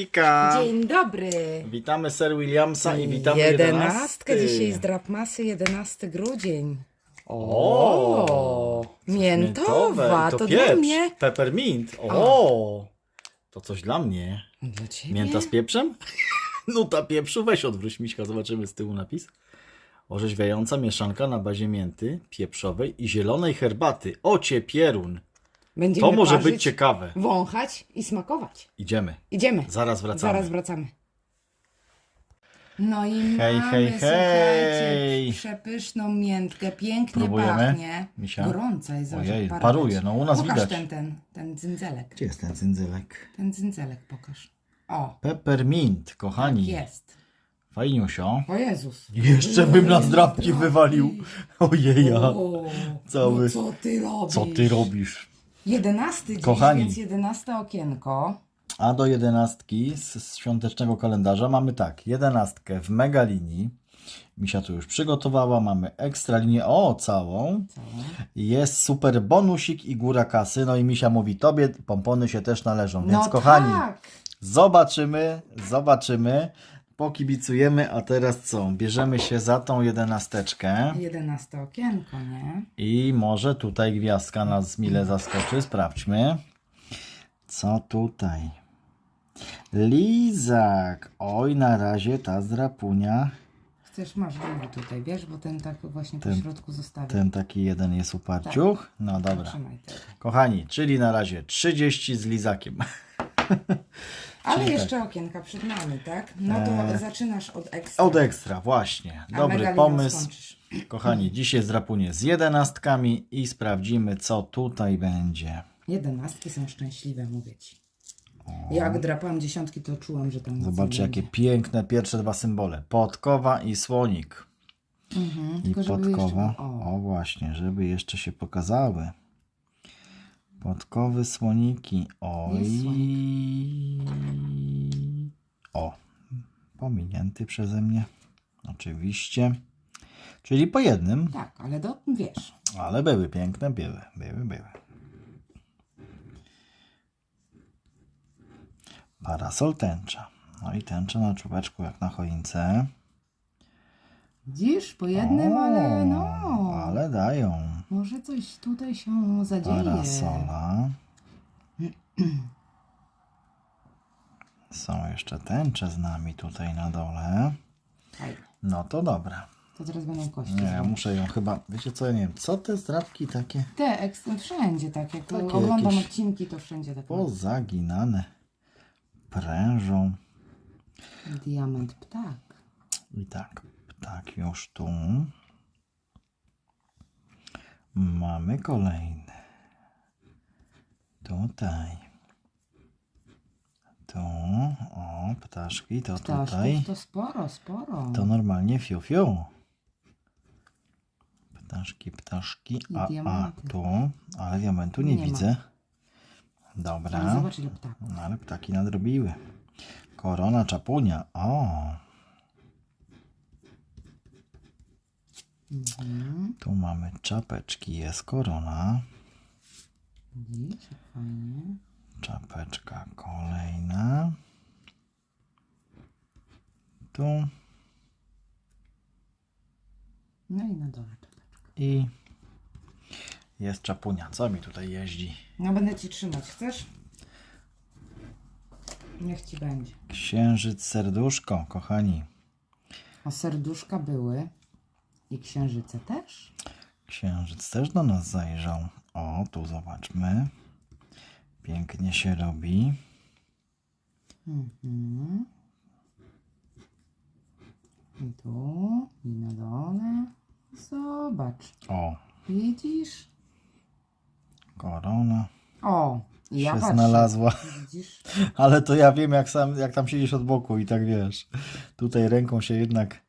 Hejka! Dzień dobry. Witamy Sir Williamsa i witamy Jedenastkę jedenasty. dzisiaj z Drapmasy, 11 grudzień. O! Miętowa, I to, dla pieprz. mnie. Peppermint. O! To coś dla mnie. Dla ciebie. Mięta z pieprzem? Nuta pieprzu, weź odwróć miśka, zobaczymy z tyłu napis. Orzeźwiająca mieszanka na bazie mięty, pieprzowej i zielonej herbaty. Ocie pierun. Będziemy To może parzyć, być ciekawe. Wąchać i smakować. Idziemy. Idziemy. Zaraz wracamy. Zaraz wracamy. No i Hej, mamy, hej, słuchajcie, hej. przepyszną miętkę, pięknie Próbujemy? pachnie. Misia? Gorąca jest, zobacz, Ojej, jak paruje, no u nas pokaż widać. ten, ten, ten cyndzelek. Gdzie jest ten cyndzelek? Ten cyndzelek pokaż. O, Peppermint, kochani. jest. Fajniusio. O Jezus. Jeszcze bym nas drapki wywalił. Ojeja. O, Cały- No co ty robisz? Co ty robisz? Jedenasty dziś, Kochani. więc jedenaste okienko. A do jedenastki z, z świątecznego kalendarza mamy tak. Jedenastkę w mega linii. Misia tu już przygotowała. Mamy ekstra linię. O, całą. Jest super bonusik i góra kasy. No i Misia mówi, tobie pompony się też należą. Więc No kochani, tak. zobaczymy, zobaczymy. Pokibicujemy, a teraz co? Bierzemy się za tą jedenasteczkę. Jedenaste okienko, nie? I może tutaj gwiazdka nas mile zaskoczy. Sprawdźmy. Co tutaj? Lizak. Oj, na razie ta zdrapunia. Chcesz, masz drugi tutaj, wiesz, bo ten tak właśnie Ten- po środku zostawię. Ten taki jeden jest uparciuch. No dobra. Trzymaj tego. Kochani, czyli na razie 30 z lizakiem. Ale Czyli jeszcze okienka przed nami, tak? No to zaczynasz od ekstra. Od ekstra, właśnie. A Dobry pomysł. skończysz. Kochani, dzisiaj zdrapunie z jedenastkami i sprawdzimy, co tutaj będzie. Jedenastki są szczęśliwe, mówię ci. Jak drapałam dziesiątki, to czułam, że tam nic Zobaczcie, nie jakie będzie. piękne pierwsze dwa symbole. Podkowa i słonik. Mhm, I żeby podkowa. Jeszcze... O, O właśnie, żeby jeszcze się pokazały. Podkowy, słoniki. Oj. Jest O. Pominięty przeze mnie. Oczywiście. Czyli po jednym, tak, ale do, wiesz. ale były piękne, były, były, były. Parasol tęcza. No i tęcza na czubeczku jak na choince. Widzisz, po jednym, ale no. Ale dają. Może coś tutaj się zadzieje. Parasola. Są jeszcze tęcze z nami tutaj na dole. No to dobra. To teraz będą kości. Nie, ja muszę ją chyba. Wiecie co, ja nie wiem, co te zdrapki takie Te ekstra wszędzie tak, jak Takie oglądam odcinki, to wszędzie tak. pozaginane prężą. Diament ptak. I tak, tak już tu. Mamy kolejny. Tutaj. Tu. O, ptaszki, to tutaj. Ptaszków to sporo, sporo. To normalnie fiu fiu. Ptaszki, ptaszki. I A, a diamenty. tu. Ale diamentu nie, Nie ma. widzę. Ale Dobra. zobacz ile ptaków. No ale ptaki nadrobiły. Korona czapunia. O, Mhm. tu mamy czapeczki, jest korona. Widzisz, fajnie. Czapeczka kolejna. Tu No i na dole czapeczka. i jest czapunia. Co mi tutaj jeździ? No będę ci trzymać, chcesz? Niech ci będzie. Księżyc serduszko, kochani. O serduszka były. I księżyce też. Księżyc też do nas zajrzał. O, tu zobaczmy. Pięknie się robi. Mhm. I tu, i na dole. Zobacz. O, Widzisz? korona O, i ja się patrzę. znalazła. Widzisz? Ale to ja wiem, jak, sam, jak tam siedzisz od boku i tak wiesz. Tutaj ręką się jednak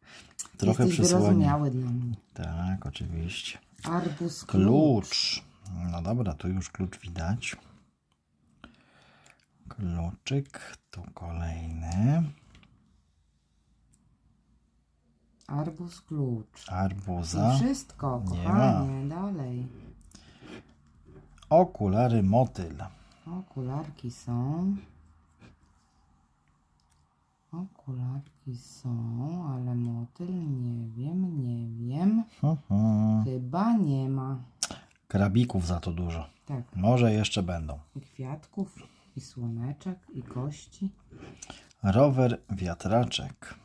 trochę Jesteś przysłania. wyrozumiały dla mnie. Tak, oczywiście. Arbus klucz. No dobra, tu już klucz widać. Kluczyk, tu kolejny. Arbus klucz. Arbuza. I wszystko, Nie kochanie, dalej. Okulary motyl. Okularki są. Okularki są, ale motyl nie wiem, nie wiem. Mhm. Chyba nie ma. Krabików za to dużo. Tak, Może jeszcze będą. i kwiatków, i słoneczek, i kości. Rower, wiatraczek.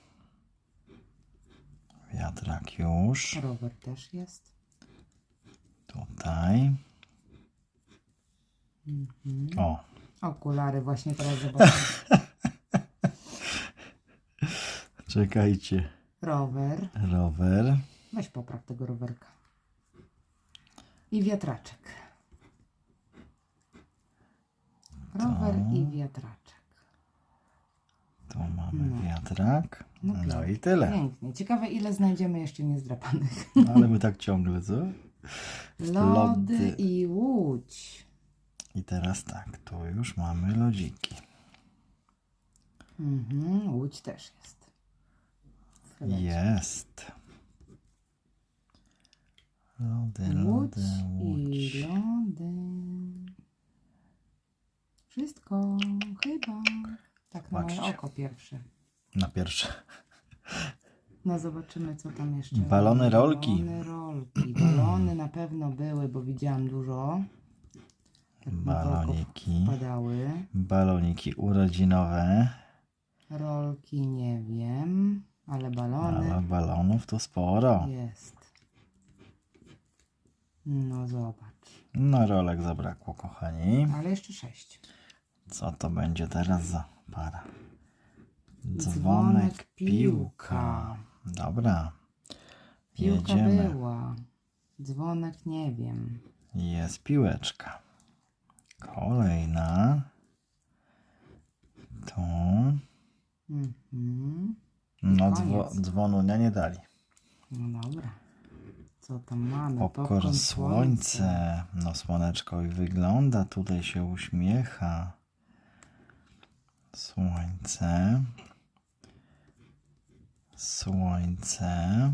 Wiatrak już. Rower też jest. Tutaj. O, Okulary właśnie teraz zobaczę. czekajcie. Rower. Rower. Weź popraw tego rowerka. I wiatraczek. Rower i wiatraczek. Tu mamy wiatrak. No No i tyle. Pięknie. Ciekawe ile znajdziemy jeszcze niezdrapanych. Ale my tak ciągle, co? Lody Lody. i łódź. I teraz tak, tu już mamy lodziki. Mhm, łódź też jest. Jest. Lody, Łódź łódź. i lody. Wszystko chyba. Tak na moje Patrzcie. oko pierwsze. Na pierwsze. No zobaczymy co tam jeszcze. Balony rolki. Balony rolki. Balony na pewno były, bo widziałam dużo. Oko Baloniki. Wpadały. Baloniki urodzinowe. Rolki nie wiem, balony Ale balonów to sporo. jest. No zobacz. No rolek zabrakło, kochani. Ale jeszcze sześć. Co to będzie teraz za para? Dzwonek, Dzwonek, piłka. Dobra. Piłka Jedziemy. była. Dzwonek nie wiem. Jest piłeczka. Kolejna. Tu. Mhm. No koniec. dzwo, dzwonu nie, nie dali. No dobra. Co tam mamy? Popcorn słońce. No słoneczko i wygląda. Tutaj się uśmiecha. Słońce. Słońce.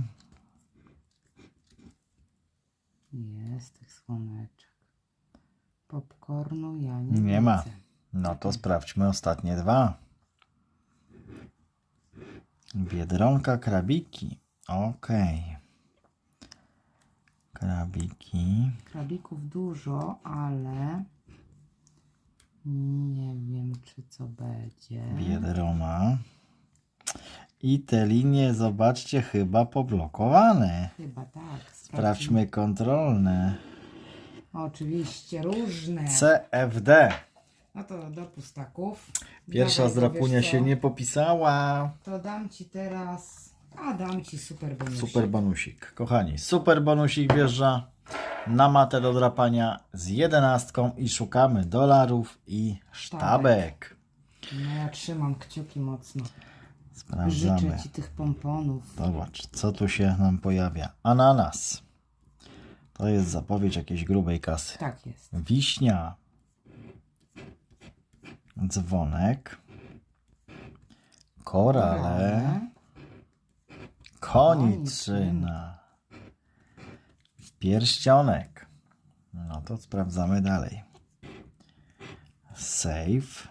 Jest tych słoneczek. Popcornu ja nie, Nie ma. widzę. No to sprawdźmy ostatnie dwa. Biedronka krabiki. Okej. Krabiki. Krabików dużo, ale nie wiem, czy co będzie. Biedrona. I te linie, zobaczcie, chyba poblokowane. Chyba tak. Sprawdźmy kontrolne. Oczywiście, różne. CFD. No to do pustaków. Pierwsza Dawaj, co? się nie popisała. To dam ci teraz. A dam ci super bonusik. Super bonusik. Kochani, super bonusik wjeżdża na matę do drapania z jedenastką i szukamy dolarów i sztabek. No ja trzymam kciuki mocno. Sprawdzamy. Życzę ci tych pomponów. Zobacz, co tu się nam pojawia. Ananas. To jest zapowiedź jakiejś grubej kasy. Tak jest. Wiśnia. Dzwonek. Korale. Koniczyna. Pierścionek. No to sprawdzamy dalej. Safe.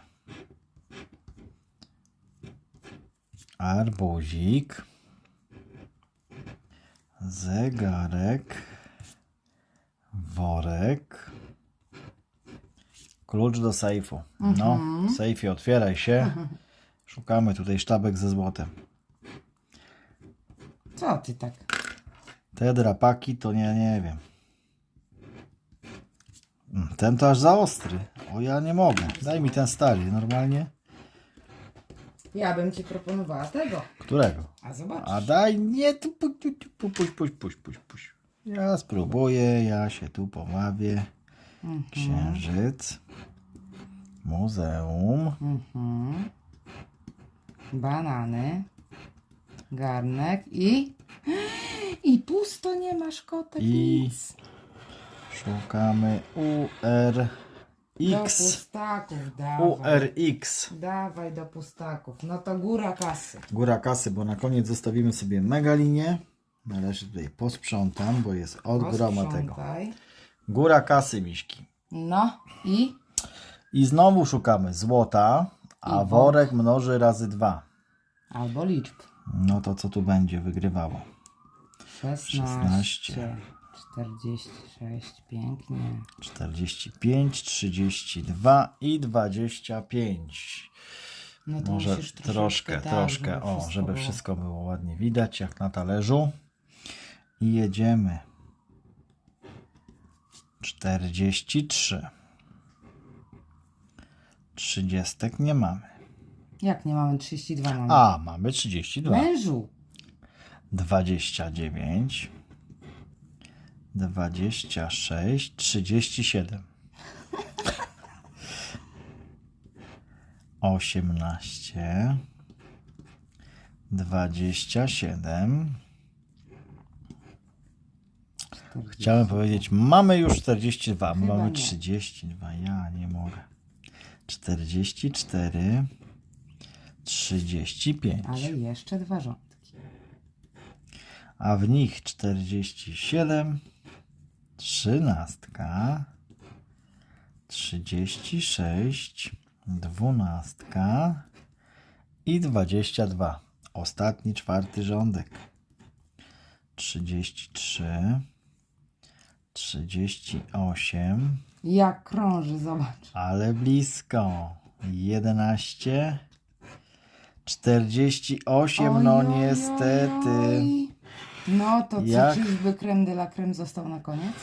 Arbuzik. Zegarek. Worek. Klucz do sejfu. No, sejfie, otwieraj się. Szukamy tutaj sztabek ze złotem. Co ty tak? Te drapaki to nie, nie wiem. Mm, Ten to aż za ostry. O, ja nie mogę. Daj mi ten stary, normalnie. Ja bym ci proponowała tego. Którego? A zobacz. A daj, nie, tu, pu, tu, tu, pu, puść, puść, puść, puść, puść. Ja spróbuję, ja się tu pobawię. Księżyc. Muzeum. Mhm. Banany. Garnek i... I pusto nie masz kotek I- nic. Szukamy Do URX. pustaków dawaj. URX. Dawaj do pustaków. No to góra kasy. Góra kasy, bo na koniec zostawimy sobie mega linię. Należy tutaj posprzątam, bo jest od groma tego. Posprzątaj. Góra kasy, miśki. No i... I znowu szukamy złota, a I worek mnoży razy dwa. Albo liczb. No to co tu będzie wygrywało? 16, 16. 46, pięknie. 45, 32 i 25. No to Może troszkę, tak, troszkę, żeby o, wszystko żeby było. wszystko było ładnie widać, jak na talerzu. I jedziemy. 43. Trzydziestek nie mamy. Jak nie mamy 32 mamy? A, mamy 32. Mężu! 29, 26, 37, 18, 27. Chciałem powiedzieć, mamy już 42, my Chyba mamy nie. 32. Ja nie mogę. 44, 35. Ale jeszcze dwa rządki. a w nich 47, 13, 36, 12 i 22. Ostatni, czwarty rządek. 33, 38, Jak krąży, zobacz. ale blisko. 11, 48, no Oj, oj, oj, niestety. oj. No to co, Jak? czyżby creme de la creme został na koniec?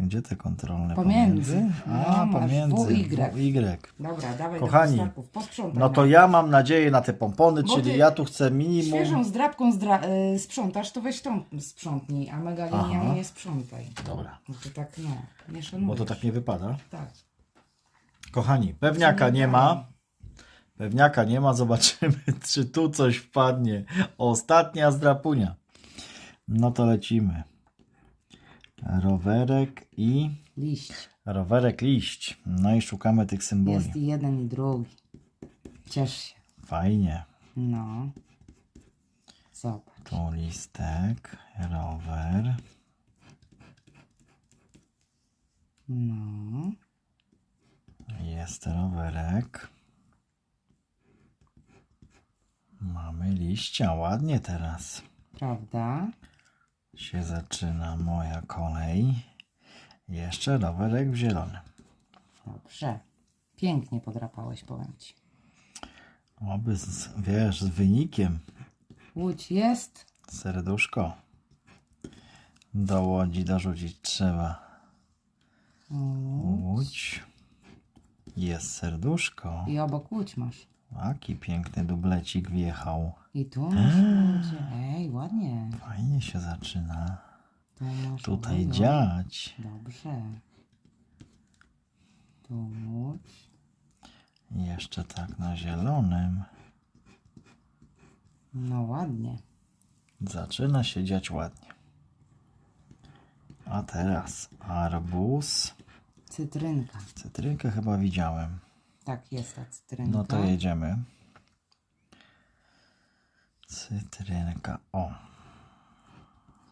Gdzie te kontrolne Pomiędzy. pomiędzy? A, No, masz pomiędzy. WY. WY. Dobra, dawaj Kochani, do posprzątaj. No to nam. ja mam nadzieję na te pompony, Bo czyli ty ja tu chcę minimum. Świeżą zdrabką zdra- y, sprzątasz, to weź tą sprzątnij, a megalinią Aha. nie sprzątaj. Dobra, No to tak, no, nie szanujesz. bo to tak nie wypada. Tak. Kochani, pewniaka nie ma. Pewniaka nie ma, zobaczymy, czy tu coś wpadnie. Ostatnia zdrapunia. No to lecimy. Rowerek i Liść. rowerek liść. No i szukamy tych symboli. Jest i jeden i drugi. Ciesz się. Fajnie. No. Zobacz. Tu listek, rower. No. Jest rowerek. Mamy liścia, ładnie teraz Prawda? Się zaczyna moja kolej. Jeszcze rowerek w zielonym. Dobrze. Pięknie podrapałeś, powiem ci. Oby, z, wiesz, z wynikiem. Łódź jest. Serduszko. Do łodzi dorzucić trzeba. Łódź. Jest serduszko. I obok łódź masz. Jaki piękny dublecik wjechał. I tu masz. Ej, ładnie. Fajnie się zaczyna. Tu masz Tutaj łodzie. dziać. Dobrze. Tu łódź. Jeszcze tak na zielonym. No ładnie. Zaczyna się dziać ładnie. A teraz arbuz. Cytrynka. Cytrynkę chyba widziałem. Tak, jest ta cytrynka. No to jedziemy. Cytrynka. O,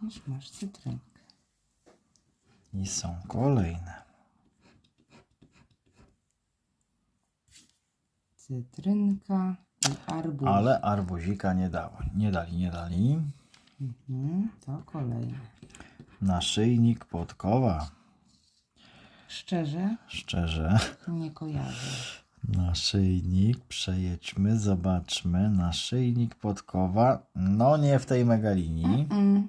Widzisz, masz cytrynkę. i są kolejne. Cytrynka i arbuz. Ale arbuzika nie dało. Nie dali, nie dali. Mhm, to kolejne. Naszyjnik podkowa. Szczerze, Szczerze. nie kojarzę. Naszyjnik, przejedźmy, zobaczmy. Naszyjnik podkowa. No nie w tej megalinii. Mm,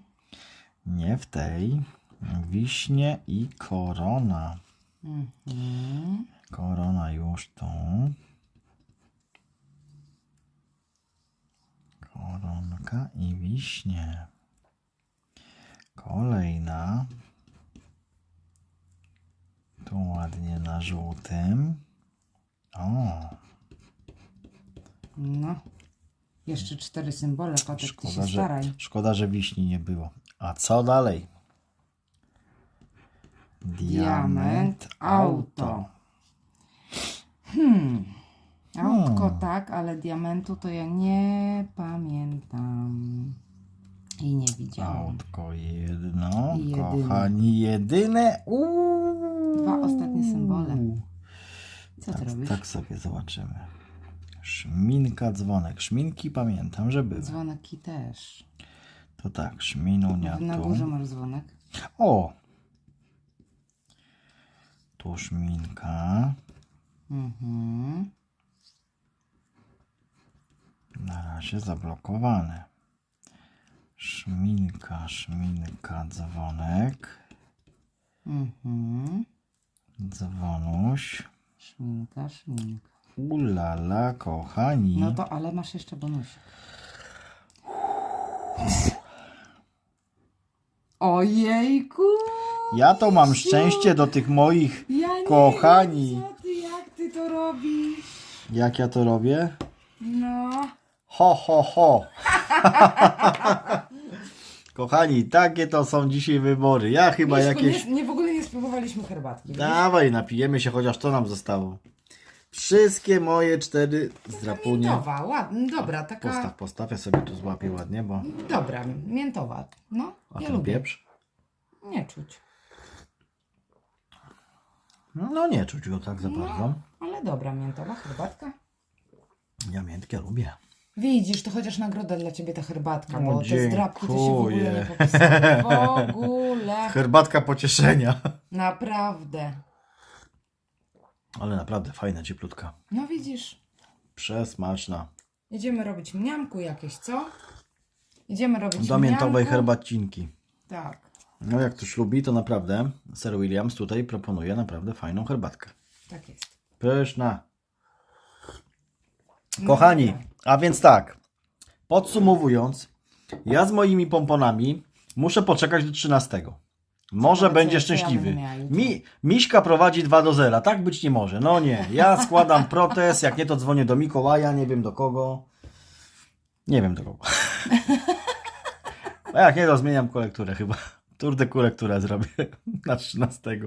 Nie w tej. Wiśnie i korona. mhm. Korona już tu. Koronka i wiśnie. Kolejna. Tu ładnie na żółtym. O, No. Jeszcze cztery symbole, Patek, ty szkoda, się że, staraj. szkoda, że wiśni nie było. A co dalej? Diament, auto. Hmm. Autko tak, ale diamentu to ja nie pamiętam. I nie widziałam. Autko jedno. I jedyne. Kochani, jedyne. Uuu. Dwa ostatnie symbole. Co ty Tak, robisz? tak sobie zobaczymy. Szminka, dzwonek. Szminki pamiętam, że były. Dzwoneki też. To tak, szminunia Na tu. górze masz dzwonek. O! Tu szminka. Mhm. Na razie zablokowane. Szminka, szminka, dzwonek. Mhm. Dzwonuś. Szminka, szminka. Ulala, kochani. No to ale masz jeszcze bonusik. Ojejku! Ja to mam szczęście do tych moich. Ja nie Kochani. Wiem, co ty, jak ty to robisz? Jak ja to robię? No. Ho, ho, ho. Kochani, takie to są dzisiaj wybory. Ja chyba jakieś. nie, nie, w ogóle spróbowaliśmy herbatki. Dawaj, napijemy się, chociaż to nam zostało. Wszystkie moje cztery zdrapunie. Miętowa, ładna, dobra, taka... Postaw, postaw, ja sobie tu złapię ładnie, bo. Dobra, miętowa. No, A ja ten lubię. pieprz? Nie czuć. No nie czuć go tak za bardzo. Ale dobra, miętowa herbatka. Ja miętkie lubię. Widzisz, to chociaż nagroda dla ciebie ta herbatka, O, bo te zdrabki to się w ogóle nie dziękuję. popisały. W ogóle. Herbatka pocieszenia. Naprawdę. Ale naprawdę fajna, cieplutka. No widzisz, Przesmaczna. idziemy robić mniamku jakieś, co? Idziemy robić Do miętowej mniamku. herbacinki. Tak. No jak ktoś lubi, to naprawdę Sir Williams tutaj proponuje naprawdę fajną herbatkę. Tak jest. Pyszna. Kochani, a więc tak, podsumowując, ja z moimi pomponami muszę poczekać do 13. Może będzie szczęśliwy. Mi, Miśka prowadzi 2 do 0, tak być nie może. No nie, ja składam protest, jak nie to dzwonię do Mikołaja, nie wiem do kogo. Nie wiem do kogo. A jak nie to zmieniam kolekturę chyba. Turde kolekturę zrobię na 13.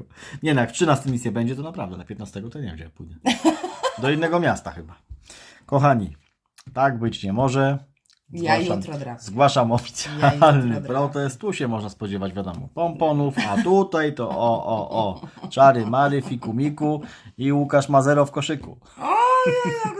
Nie no, jak w 13 nic nie będzie, to naprawdę na 15 to nie wiem gdzie ja pójdę. Do innego miasta chyba. Kochani, tak być nie może. Ja Zgłaszam- jutro drapę. Zgłaszam Ja oficjalny jutro protest. Tu się można spodziewać, wiadomo, pomponów, a tutaj to o, o, o. Czary, mary, fiku, miku i Łukasz Mazero w koszyku. Ojej, jak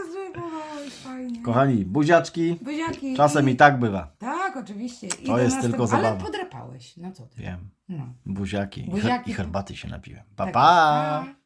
fajnie. Kochani, buziaczki, Buziaki. czasem i tak bywa. Tak, oczywiście. I To jest tylko Ale zabawa. podrapałeś. No co ty? Wiem, No. buziaki. Buziaki I herbaty się napiłem. Pa, Tak, pa! pa.